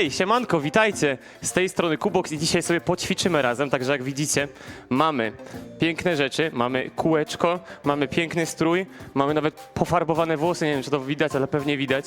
Hej, siemanko, witajcie! Z tej strony Kubox i dzisiaj sobie poćwiczymy razem, także jak widzicie, mamy piękne rzeczy, mamy kółeczko, mamy piękny strój, mamy nawet pofarbowane włosy, nie wiem czy to widać, ale pewnie widać,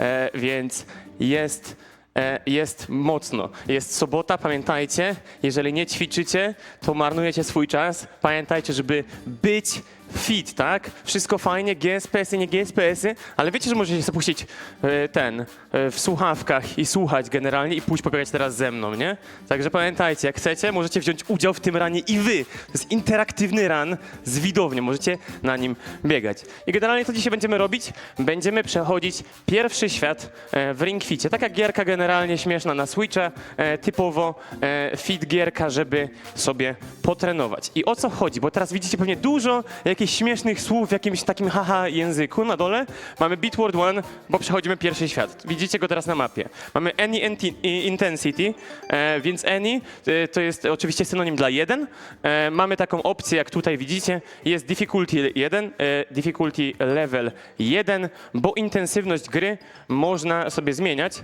e, więc jest... E, jest mocno. Jest sobota, pamiętajcie, jeżeli nie ćwiczycie, to marnujecie swój czas. Pamiętajcie, żeby być fit, tak? Wszystko fajnie, GSPS-y, nie GSPS-y, ale wiecie, że możecie sobie puścić e, ten e, w słuchawkach i słuchać generalnie i pójść pobiegać teraz ze mną, nie? Także pamiętajcie, jak chcecie, możecie wziąć udział w tym ranie i wy. To jest interaktywny ran z widownią, możecie na nim biegać. I generalnie co dzisiaj będziemy robić? Będziemy przechodzić pierwszy świat e, w Ring Ficie. Taka gierka generalnie śmieszna na Switcha, e, typowo e, fit gierka, żeby sobie potrenować. I o co chodzi? Bo teraz widzicie pewnie dużo jakichś śmiesznych słów w jakimś takim haha języku na dole. Mamy Bitword One, bo przechodzimy pierwszy świat. Widzicie go teraz na mapie. Mamy Any Intensity, e, więc Any e, to jest oczywiście synonim dla 1. E, mamy taką opcję, jak tutaj widzicie, jest Difficulty 1, e, Difficulty Level 1, bo intensywność gry można sobie zmieniać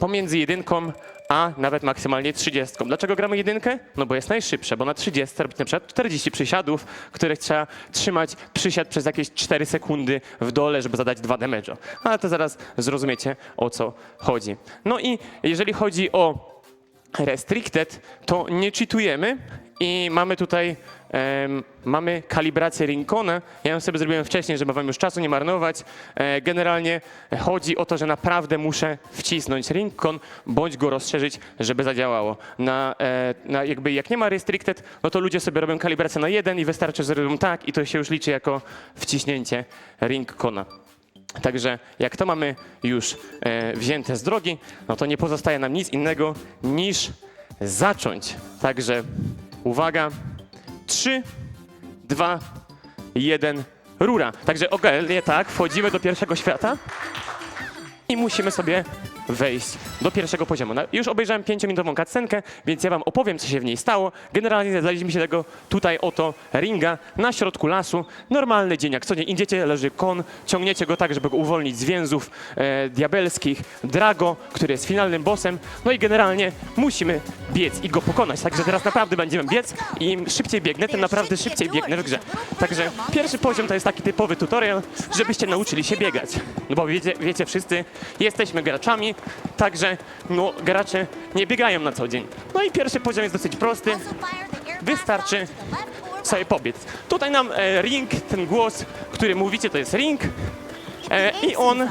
pomiędzy jedynką a nawet maksymalnie 30. Dlaczego gramy jedynkę? No bo jest najszybsza, bo na 30 robić na przykład 40 przysiadów, których trzeba trzymać przysiad przez jakieś 4 sekundy w dole, żeby zadać 2 damage'a. Ale to zaraz zrozumiecie o co chodzi. No i jeżeli chodzi o restricted, to nie cheatujemy i mamy tutaj mamy kalibrację Rincona. Ja ją sobie zrobiłem wcześniej, żeby wam już czasu nie marnować. E, generalnie chodzi o to, że naprawdę muszę wcisnąć Rincon, bądź go rozszerzyć, żeby zadziałało. Na, e, na jakby jak nie ma restricted, no to ludzie sobie robią kalibrację na jeden i wystarczy, że robią tak i to się już liczy jako wciśnięcie Rincona. Także jak to mamy już e, wzięte z drogi, no to nie pozostaje nam nic innego niż zacząć. Także uwaga, 3, 2, 1, rura. Także ogólnie tak, wchodzimy do pierwszego świata i musimy sobie wejść do pierwszego poziomu. Na- Już obejrzałem 5-minutową cutscenkę, więc ja wam opowiem, co się w niej stało. Generalnie znaleźliśmy się tego tutaj oto ringa na środku lasu. Normalny dzień, jak co dzień idziecie, leży kon, ciągniecie go tak, żeby go uwolnić z więzów e, diabelskich. Drago, który jest finalnym bossem. No i generalnie musimy biec i go pokonać. Także teraz naprawdę będziemy biec i im szybciej biegnę, tym naprawdę szybciej biegnę w grze. Także pierwszy poziom to jest taki typowy tutorial, żebyście nauczyli się biegać. No bo wiecie, wiecie wszyscy, jesteśmy graczami, także no, gracze nie biegają na co dzień. No i pierwszy poziom jest dosyć prosty, Wystarczy sobie pobiec. Tutaj nam e, ring, ten głos, który mówicie, to jest ring e, i on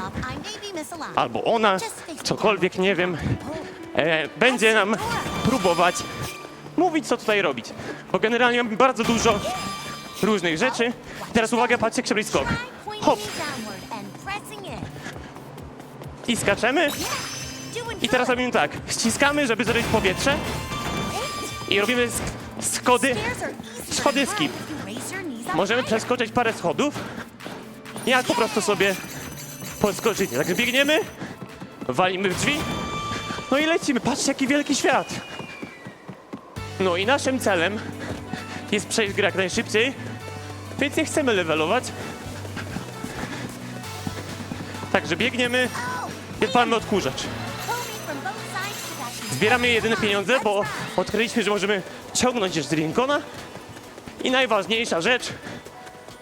albo ona, cokolwiek, nie wiem, e, będzie nam próbować mówić, co tutaj robić. Bo generalnie mamy bardzo dużo różnych rzeczy. Teraz uwaga, patrzcie, robi skok. Hop. I skaczemy. I teraz robimy tak. Ściskamy, żeby zrobić powietrze. I robimy sk- schody. schody skip. Możemy przeskoczyć parę schodów. Jak po prostu sobie podskoczycie. Także biegniemy, walimy w drzwi. No i lecimy. Patrzcie, jaki wielki świat. No i naszym celem jest przejść grę jak najszybciej, więc nie chcemy levelować. Także biegniemy odpalamy odkurzacz. Zbieramy jedyne pieniądze, bo odkryliśmy, że możemy ciągnąć jeszcze z Rincona. I najważniejsza rzecz,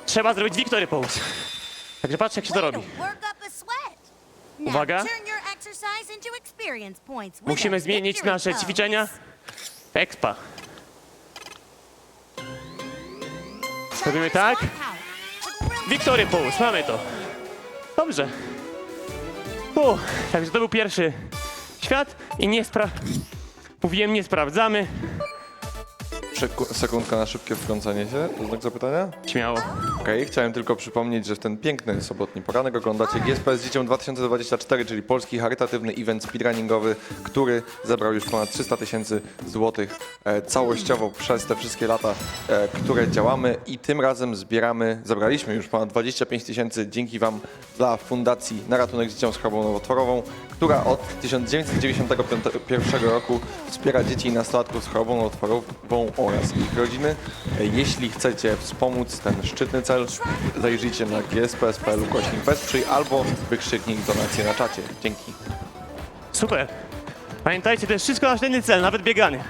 trzeba zrobić Victory Pose. Także patrzcie, jak się to robi. Uwaga. Musimy zmienić nasze ćwiczenia w expa. Robimy tak. Victory Pose, mamy to. Dobrze. U, także to był pierwszy świat i nie spra... Mówiłem, nie sprawdzamy. Sekundka na szybkie wtrącenie się, to znak zapytania? Śmiało. Okej, chciałem tylko przypomnieć, że w ten piękny sobotni poranek oglądacie GSP z Dziecią 2024, czyli polski charytatywny event speedrunningowy, który zebrał już ponad 300 tysięcy złotych e, całościowo przez te wszystkie lata, e, które działamy i tym razem zbieramy, zebraliśmy już ponad 25 tysięcy dzięki Wam dla Fundacji na ratunek dzieciom z chorobą nowotworową, która od 1991 roku wspiera dzieci i nastolatków z chorobą nowotworową oraz ich rodziny. Jeśli chcecie wspomóc ten szczytny cel, zajrzyjcie na gspс.pl ukośnik wesprzyj albo wykrzyknik donacje na czacie. Dzięki. Super. Pamiętajcie, to jest wszystko nasz jedyny cel, nawet bieganie.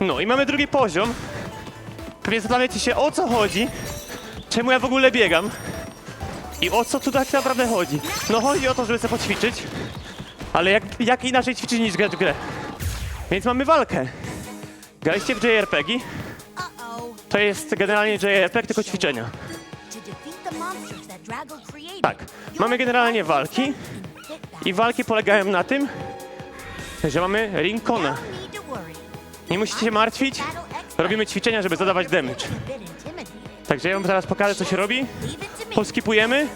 No i mamy drugi poziom. Pewnie zastanawiacie się, o co chodzi, czemu ja w ogóle biegam i o co tu tak naprawdę chodzi. No chodzi o to, żeby sobie poćwiczyć, ale jak, jak inaczej ćwiczyć niż grać w grę. Więc mamy walkę. Graliście w JRPG? To jest generalnie JRPG, tylko ćwiczenia. Tak, mamy generalnie walki i walki polegają na tym, że mamy Rincona. Nie musicie się martwić, robimy ćwiczenia, żeby zadawać damage. Także ja wam zaraz pokażę, co się robi. Poskipujemy,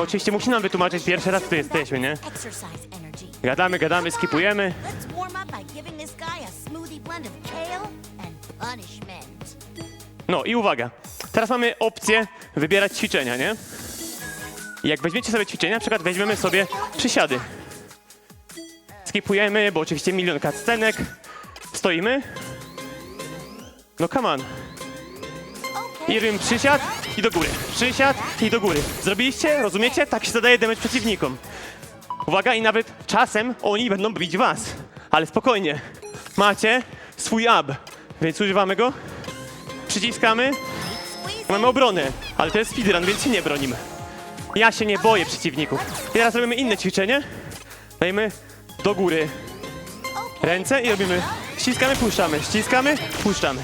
bo oczywiście musi nam wytłumaczyć pierwszy raz, tu jesteśmy, nie? Gadamy, gadamy, skipujemy. No i uwaga, teraz mamy opcję wybierać ćwiczenia, nie? Jak weźmiecie sobie ćwiczenia, na przykład weźmiemy sobie przysiady. Skipujemy, bo oczywiście milion cutscenek. Stoimy. No come on. I robimy przysiad i do góry. Przysiad i do góry. Zrobiliście? Rozumiecie? Tak się zadaje damage przeciwnikom. Uwaga, i nawet czasem oni będą bić was. Ale spokojnie. Macie swój ab, więc używamy go. Przyciskamy. Mamy obronę, ale to jest speedrun, więc się nie bronimy. Ja się nie boję przeciwników. I teraz robimy inne ćwiczenie. Dajemy do góry ręce i robimy ściskamy, puszczamy, ściskamy, puszczamy.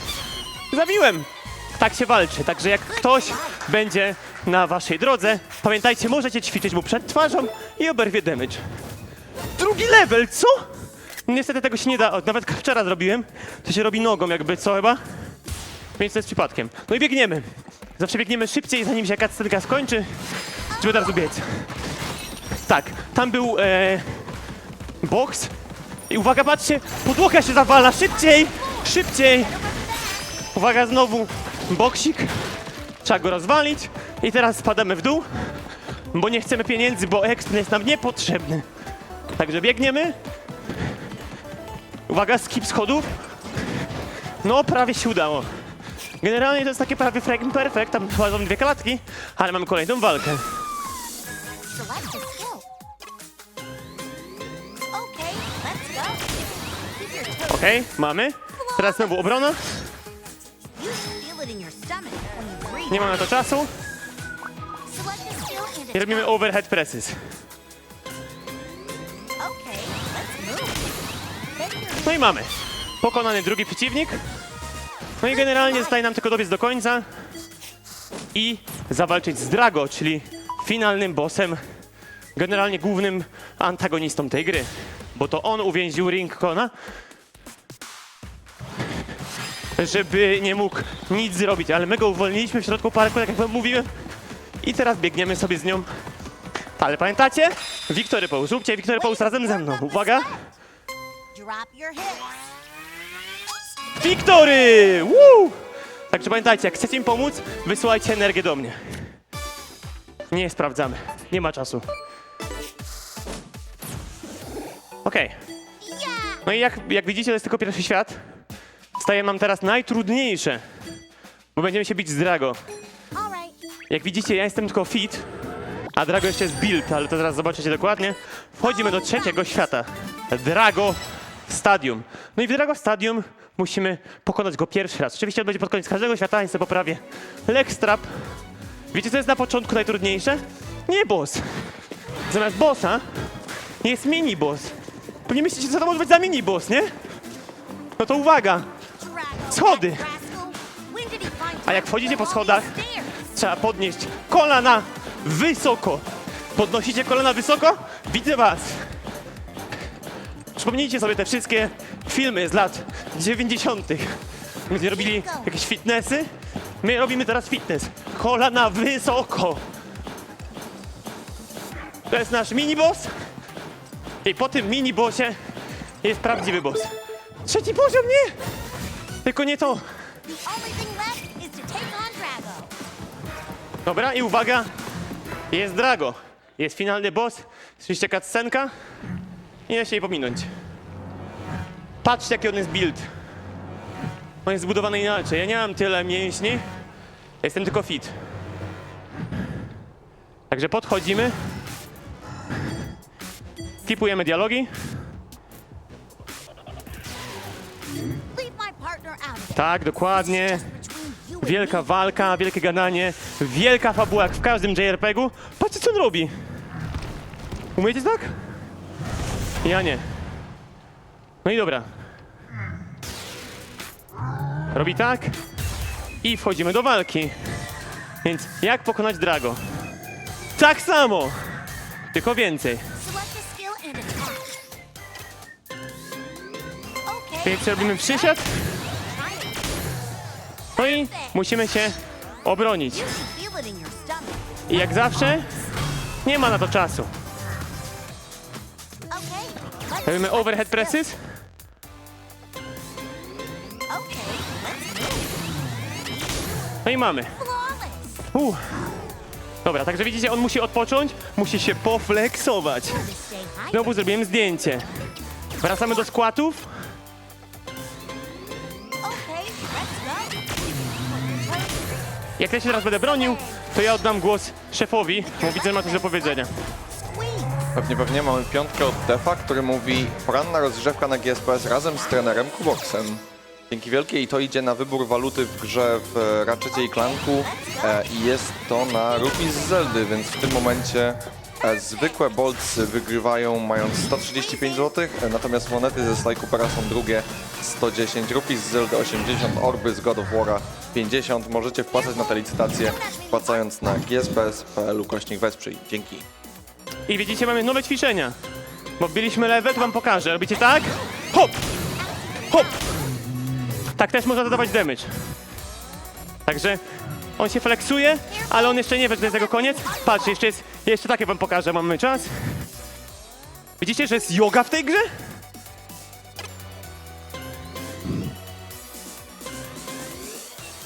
Zabiłem! Tak się walczy, także jak ktoś będzie na waszej drodze, pamiętajcie, możecie ćwiczyć mu przed twarzą i oberwie damage. Drugi level, co? Niestety tego się nie da, nawet wczoraj zrobiłem, to się robi nogą jakby, co chyba? Więc to jest przypadkiem. No i biegniemy. Zawsze biegniemy szybciej, zanim się cutscenka skończy, żeby od razu biec. Tak, tam był e, boks. I uwaga, patrzcie, podłoga się zawala, szybciej, szybciej. Uwaga, znowu boksik. Trzeba go rozwalić. I teraz spadamy w dół, bo nie chcemy pieniędzy, bo exp jest nam niepotrzebny. Także biegniemy. Uwaga, skip schodów. No, prawie się udało. Generalnie to jest takie prawie fragment perfect, tam są dwie klatki, ale mamy kolejną walkę. Skill. Okay. Okej, mamy. Teraz znowu obrona. Nie mamy na to czasu. I robimy overhead presses. No i mamy. Pokonany drugi przeciwnik. No i generalnie zostaje nam tylko dobiec do końca i zawalczyć z Drago, czyli finalnym bossem, generalnie głównym antagonistą tej gry. Bo to on uwięził Ringcona, żeby nie mógł nic zrobić, ale my go uwolniliśmy w środku parku, tak jak wam mówiłem, i teraz biegniemy sobie z nią. Ale pamiętacie? Victory Pose. Zróbcie Victory Pose razem ze mną. Uwaga! Wiktory! Woo! Także pamiętajcie, jak chcecie im pomóc, wysyłajcie energię do mnie. Nie sprawdzamy. Nie ma czasu. Okej. Yeah! No i jak, jak widzicie, to jest tylko pierwszy świat. Staje nam teraz najtrudniejsze. Bo będziemy się bić z Drago. Jak widzicie, ja jestem tylko fit, a Drago jeszcze jest build, ale to zaraz zobaczycie dokładnie. Wchodzimy do trzeciego świata. Drago Stadium. No i w Drago Stadium musimy pokonać go pierwszy raz. Oczywiście on będzie pod koniec każdego świata, więc sobie poprawię. Legstrap. Wiecie, co jest na początku najtrudniejsze? Nie boss. Zamiast bossa jest mini boss. Pewnie myślicie, co to może być za mini boss, nie? No to uwaga, Schody. A jak wchodzicie po schodach? Trzeba podnieść kolana wysoko. Podnosicie kolana wysoko? Widzę was. Przypomnijcie sobie te wszystkie filmy z lat 90., gdzie robili jakieś fitnessy. My robimy teraz fitness. Kolana wysoko. To jest nasz mini boss. I po tym mini bossie jest prawdziwy boss. Trzeci poziom nie! Tylko nie to. Dobra, i uwaga, jest Drago. Jest finalny boss, słyszycie cutscenka? Nie da się jej pominąć. Patrzcie, jaki on jest build. On jest zbudowany inaczej. Ja nie mam tyle mięśni, jestem tylko fit. Także podchodzimy, skipujemy dialogi Tak, dokładnie. Wielka walka, wielkie gadanie, wielka fabuła jak w każdym JRPG-u. Patrzcie co on robi. Umiecie tak? Ja nie. No i dobra. Robi tak i wchodzimy do walki. Więc jak pokonać Drago? Tak samo! Tylko więcej. Więc robimy przysiad. No i musimy się obronić. I jak zawsze, nie ma na to czasu. Robimy overhead presses. No i mamy. Uh. Dobra, także widzicie, on musi odpocząć, musi się high. Znowu zrobiłem zdjęcie. Wracamy do składów. Jak ja się teraz będę bronił, to ja oddam głos szefowi, bo widzę, że ma coś do powiedzenia. Pewnie, pewnie mamy piątkę od Defa, który mówi poranna rozgrzewka na GSPS razem z trenerem Kuboksem. Dzięki wielkie i to idzie na wybór waluty w grze w Ratchetie i Clanku e, i jest to na Rupees z Zeldy, więc w tym momencie zwykłe boltsy wygrywają mając 135 zł, e, natomiast monety ze Sly są drugie 110, Rupees z Zeldy 80, Orby z God of War'a 50. Możecie wpłacać na te licytacje wpłacając na gspс.pl kośnik wesprzyj. Dzięki. I widzicie, mamy nowe ćwiczenia. Bo wbiliśmy level, to wam pokażę. Robicie tak? Hop! Hop! Tak też można zadawać damage. Także on się flexuje, ale on jeszcze nie wie, że to jest jego koniec. Patrzcie, jeszcze jest, jeszcze takie wam pokażę, mamy czas. Widzicie, że jest yoga w tej grze?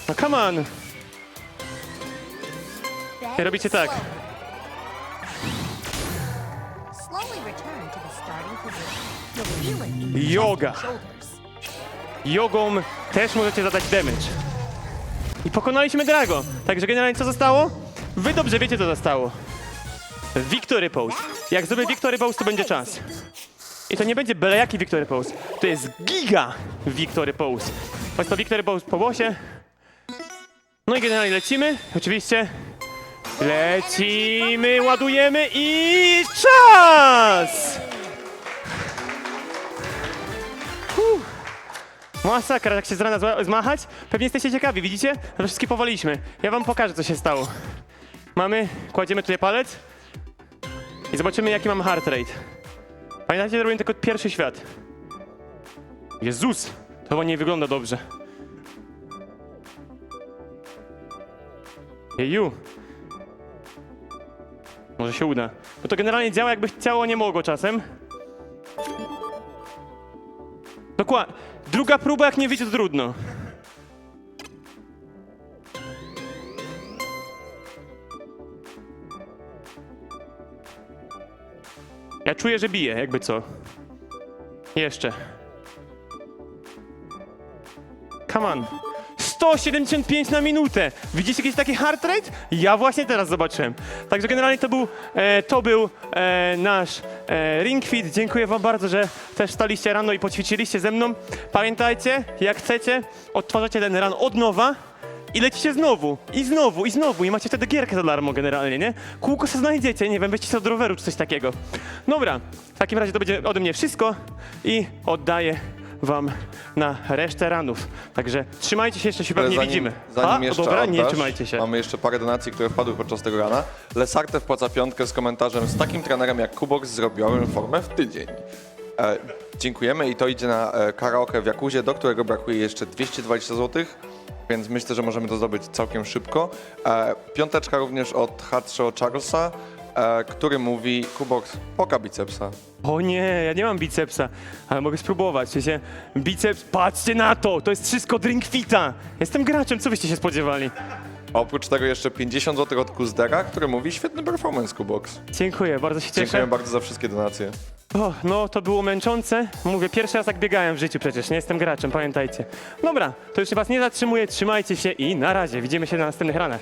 No come on! Bend robicie tak. Yoga. Jogą też możecie zadać damage. I pokonaliśmy Drago. Także generalnie co zostało? Wy dobrze wiecie co zostało. Victory Pose. Jak zrobię Victory Pose to będzie czas. I to nie będzie byle jaki Victory Pose. To jest giga Victory Pose. Jest to Victory Pose po bosie. No i generalnie lecimy. Oczywiście. Lecimy, ładujemy i czas! Masakra, jak się z rana zmachać. Pewnie jesteście ciekawi, widzicie? że Wszystkie powaliliśmy. Ja wam pokażę, co się stało. Mamy, kładziemy tutaj palec i zobaczymy, jaki mam heart rate. Pamiętajcie, że robię tylko pierwszy świat. Jezus, to chyba nie wygląda dobrze. Jeju. Może się uda. Bo to generalnie działa, jakby ciało nie mogło czasem. Dokładnie. Druga próba, jak nie wiecie, to trudno. Ja czuję, że bije, jakby co. Jeszcze. Come on. 175 na minutę. Widzicie jakiś taki heart rate? Ja właśnie teraz zobaczyłem. Także generalnie to był, e, to był e, nasz ring fit. Dziękuję wam bardzo, że też staliście rano i poćwiczyliście ze mną. Pamiętajcie, jak chcecie, odtwarzacie ten run od nowa i lecicie znowu, i znowu, i znowu, i macie wtedy gierkę za darmo generalnie, nie? Kółko sobie znajdziecie, nie wiem, weźcie sobie od roweru czy coś takiego. Dobra, w takim razie to będzie ode mnie wszystko i oddaję wam na resztę ranów. Także trzymajcie się, jeszcze się pewnie zanim, widzimy. Zanim A, jeszcze dobra, oddasz, nie trzymajcie się. Mamy jeszcze parę donacji, które wpadły podczas tego rana. Lesarte wpłaca piątkę z komentarzem z takim trenerem jak Kubox zrobiłem formę w tydzień. E, dziękujemy i to idzie na e, karaoke w Jakuzie, do którego brakuje jeszcze 220 zł, więc myślę, że możemy to zdobyć całkiem szybko. E, piąteczka również od Hatsho Charlesa, e, który mówi Kubox, poka bicepsa. O nie, ja nie mam bicepsa, ale mogę spróbować. W sensie, biceps, patrzcie na to, to jest wszystko drink fita. Jestem graczem, co byście się spodziewali? Oprócz tego jeszcze 50 zł od Kuzdera, który mówi świetny performance Kubox. Dziękuję, bardzo się cieszę. Dziękuję bardzo za wszystkie donacje. O, no, to było męczące. Mówię, pierwszy raz tak biegałem w życiu przecież, nie jestem graczem, pamiętajcie. Dobra, to już się was nie zatrzymuję, trzymajcie się i na razie. Widzimy się na następnych ranach.